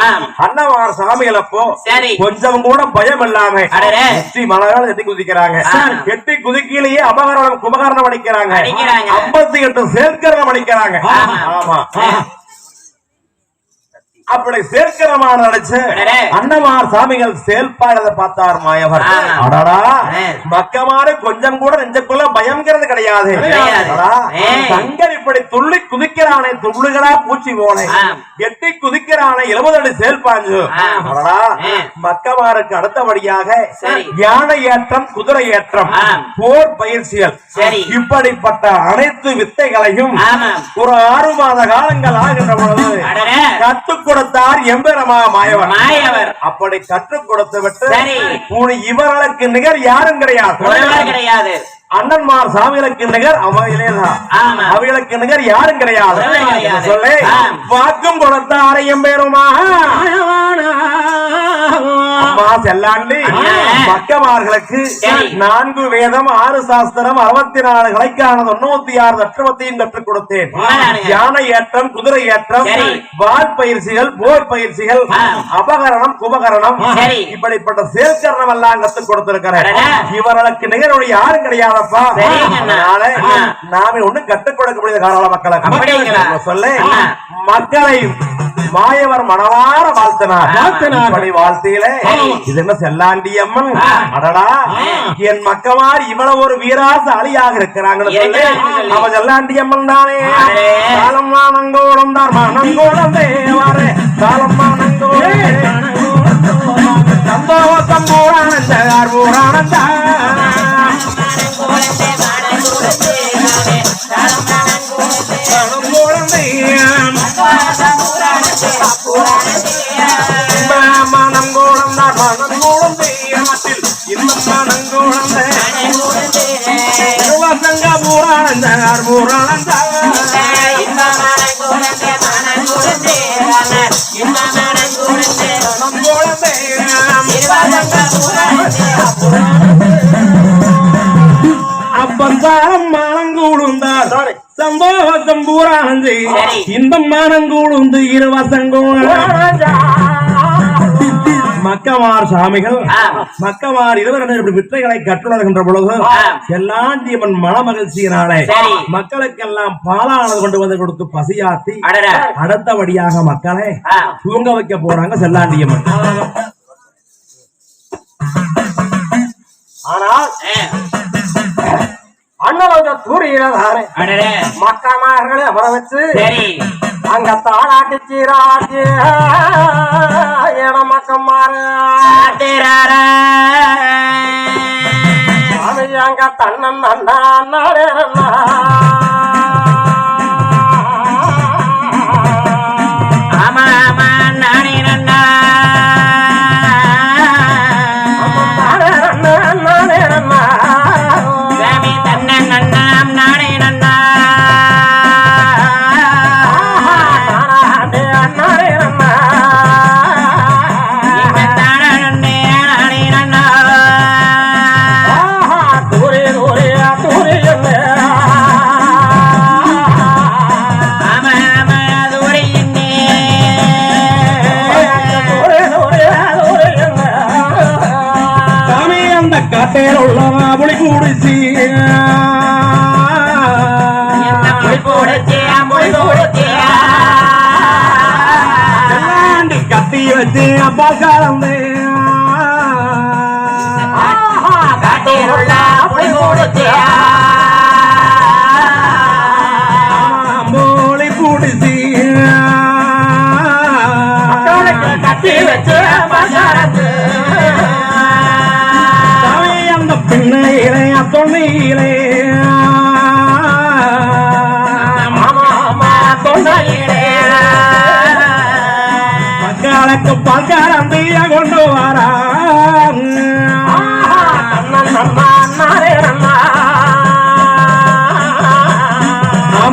ஆம். அன்னவார சாமிகள் அப்போ சரி. கொஞ்சம் கூட பயம் இல்லாம. எட்டி மலையாளம் எட்டி குதிக்கிறாங்க. எட்டி குதிக்கையிலேயே அபகரணம் குபகரணம் அடிக்கிறாங்க. ஐம்பத்தி எட்டு சேர்க்கரணம் அடிக்கிறாங்க ஆமா. அப்படி சேர்க்கரமான அடிச்சு அடடே. அன்னமார் சாமிகள் செயல்பாடுறத பார்த்தார் மாயவர். அடடா. மக்கமாறு கொஞ்சம் கூட நெஞ்சக்குள்ள பயம்ங்கிறது கிடையாது. சங்கர் இப்படி துள்ளி குதிக்கிறானே துள்ளுகளா பூச்சி ஆம். எட்டி குதிக்கிறானே எழுபது செயல்பாஞ்சு. அடடா ஆ. மக்கமாருக்கு அடுத்தபடியாக. யானை ஏற்றம் குதிரை ஏற்றம். போர் பயிற்சிகள். இப்படிப்பட்ட அனைத்து வித்தைகளையும். ஒரு ஆறு மாத காலங்கள் ஆகின்ற பொழுது அடடே. கொடுத்தார் எம்பெருமா மாயவன். மாயவர். அப்படி கற்றுக் கொடுத்து விட்டு இவர்களுக்கு நிகர் யாரும் கிடையாது. கிடையாது. அண்ணன்மார் சாமிகளுக்கு நிகர் அவையிலேதான். ஆமா. அவைகளுக்கு நிகர் யாரும் கிடையாது. சொல்லி. வாக்கும் கொடுத்தார் எம்பெருமா. அம்மா செல்லாண்டி. நான்கு வேதம் ஆறு சாஸ்திரம் அறுபத்தி நாலு கலைக்கான தொண்ணூத்தி ஆறு தத்துவத்தையும் கற்றுக் கொடுத்தேன். யானை ஏற்றம் குதிரை ஏற்றம். வால் பயிற்சிகள் போர் பயிற்சிகள். அபகரணம் குபகரணம். இப்படிப்பட்ட செயற்கரணம் எல்லாம் கற்றுக் கொடுத்திருக்கிறேன். இவர்களுக்கு நிகழ்வுடைய யாரும் கிடையாதப்பா. அதனால. நாம ஒண்ணும் கற்றுக் கொடுக்க முடியாத மக்களுக்கு அப்படிங்களா? சொல்ல. மக்களை மாயவர் மனவார வாழ்த்தினார் வாழ்த்தினார். இப்படி சரி. இது என்ன செல்லாண்டி அம்மன். அடடா என் மக்கமார் இவ்வளவு ஒரு வீராச அழியாக இருக்கிறாங்கன்னு சொல்லி. அவ செல்லாண்டி அம்மன் தானே அடே. காலம் மானங்கோடம் தான் மானங்கோடம் தேவாரே காலம் மானங்கோடம் சந்தோஷம் பூரானந்தார் பூரானந்தா அப்பந்தாரம் மனங்கூடுந்தார் சந்தோஷம் பூரானந்து சரி. இந்த மனங்கூடுந்து மக்கமார் சாமிகள் இருவரிடம் இப்படி வித்தைகளை கற்றுணர்கின்ற பொழுது. செல்லாண்டியம்மன் மன மகிழ்ச்சியினாலே. மக்களுக்கெல்லாம் பாலானது கொண்டு வந்து கொடுத்து பசியாத்தி. அடுத்தபடியாக மக்களை. தூங்க வைக்க போறாங்க செல்லாண்டியம்மன் ஆனால் அண்ணலோட தூரியிலே அடடே. மக்கமார்களை அமர வச்சு அங்க தாளாட்டி சீராட்டி சாமி சாமி அந்த காட்டையில் உள்ளவா புலி கூடிச்சு என்ன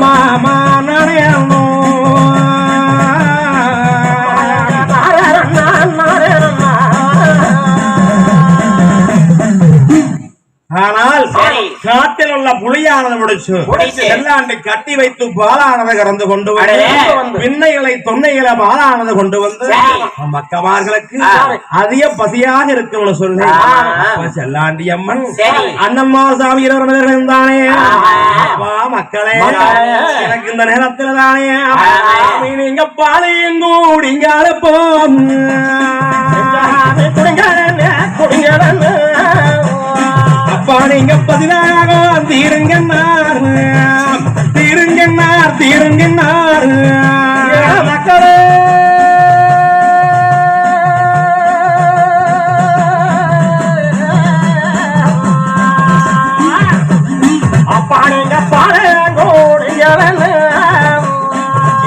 ಮಾಮ ನಡೆಯನು ஆனால் புலியானது முடிச்சு முடிச்சு. செல்லாண்டை கட்டி வைத்து பாலானதை கறந்து கொண்டு வந்து. பின்னைகளை தொன்னைகளை பாலானது கொண்டு வந்து. மக்கமார்களுக்கு. அதிக பசியாக இருக்கும்னு சொல்லி செல்லாண்டி அம்மன். அண்ணம்மா சாமி ஆமா. அப்பா மக்களே. எனக்கு இந்த நேரத்துல தானே நீங்க பாலையும் கூடிங்க போம் அப்பா நீங்க பதினாக தீருங்கன்னார். தீருங்கன்னார் தீருங்கன்னார். மக்களே! அப்பா நீங்க பாடங்கோடியவன்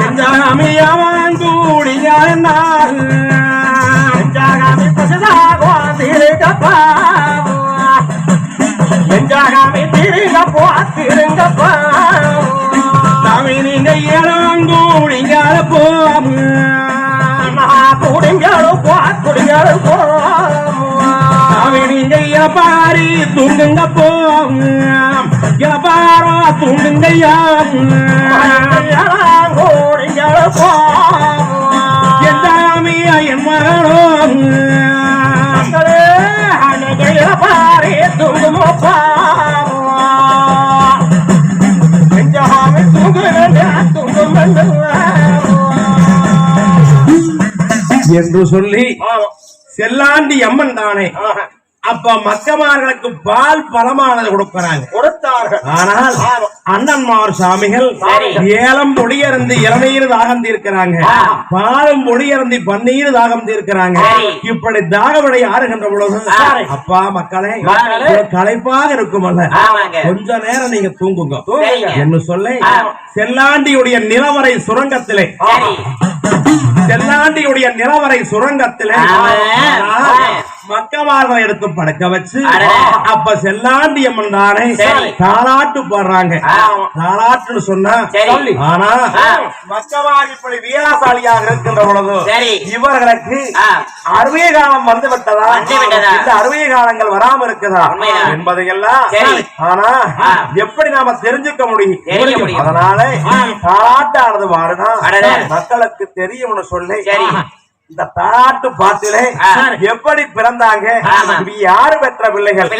எஞ்சாமி அவன் கூடினார் இளப்பாரி தூங்குங்க போம் இளப்பாரோ தூங்குங்கய்யா குடிங்களும் என் மகனோ மக்களே தூங்குமோ பா. என்று சொல்லி செல்லாண்டி அம்மன் தானே அப்ப மக்கமார்களுக்கு பால் பலமானது கொடுக்கறாங்க கொடுத்தார்கள் ஆனால் அண்ணன்மார் சாமிகள். ஏலம் பொடியறந்து இளநீர் தாகம் தீர்க்கிறாங்க. பாலும் பொடியறந்தி பன்னீர் தாகம் தீர்க்கிறாங்க. இப்படி தாகவிடை ஆறுகின்ற பொழுது. அப்பா மக்களே களைப்பாக இருக்குமல்ல ஆமாங்க. கொஞ்ச நேரம் நீங்க தூங்குங்க. என்று சொல்ல. செல்லாண்டியுடைய நிலவரை சுரங்கத்திலே சரி செல்லாண்டியுடைய நிலவரை சுரங்கத்திலே மக்கமார்களை எடுத்து படுக்க வச்சு. அப்ப செல்லாண்டி அம்மன் தானே சரி. தாலாட்டு பாடுறாங்க ஆமா. தாலாட்டுன்னு சொன்னா. ஆனா ஆ. மக்கமார் இப்படி வீராசாலியாக இருக்கின்ற பொழுது. இவர்களுக்கு ஆ. அறுவை காலம் வந்து விட்டதா? இந்த அறுவை காலங்கள் வராம இருக்குதா. என்பதையெல்லாம். ஆனா. எப்படி நாம தெரிஞ்சுக்க முடியும். அதனால பாடுனா அடடே. மக்களுக்கு தெரியும்னு சொல்லி. இந்த தாலாட்டு பாட்டிலே. எப்படி பிறந்தாங்க யாரு பெற்ற பிள்ளைகள்.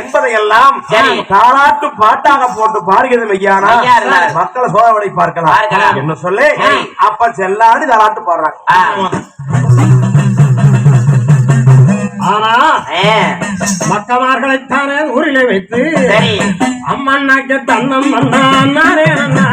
என்பதையெல்லாம் சரி. தாலாட்டு பாட்டாக போட்டு பாடுகிறது இருந்தா. மக்களை சோதனை பார்க்கலாம் பார்க்கலாம். என்ன சொல்லி. அப்ப செல்லாடி தாலாட்டு பாடுறாங்க. ஆனா. மக்கமார்களைத்தானே ஊரிலே வைத்து அம்மன்னாக்க தன்னம் அண்ணா அண்ணாரே அண்ணா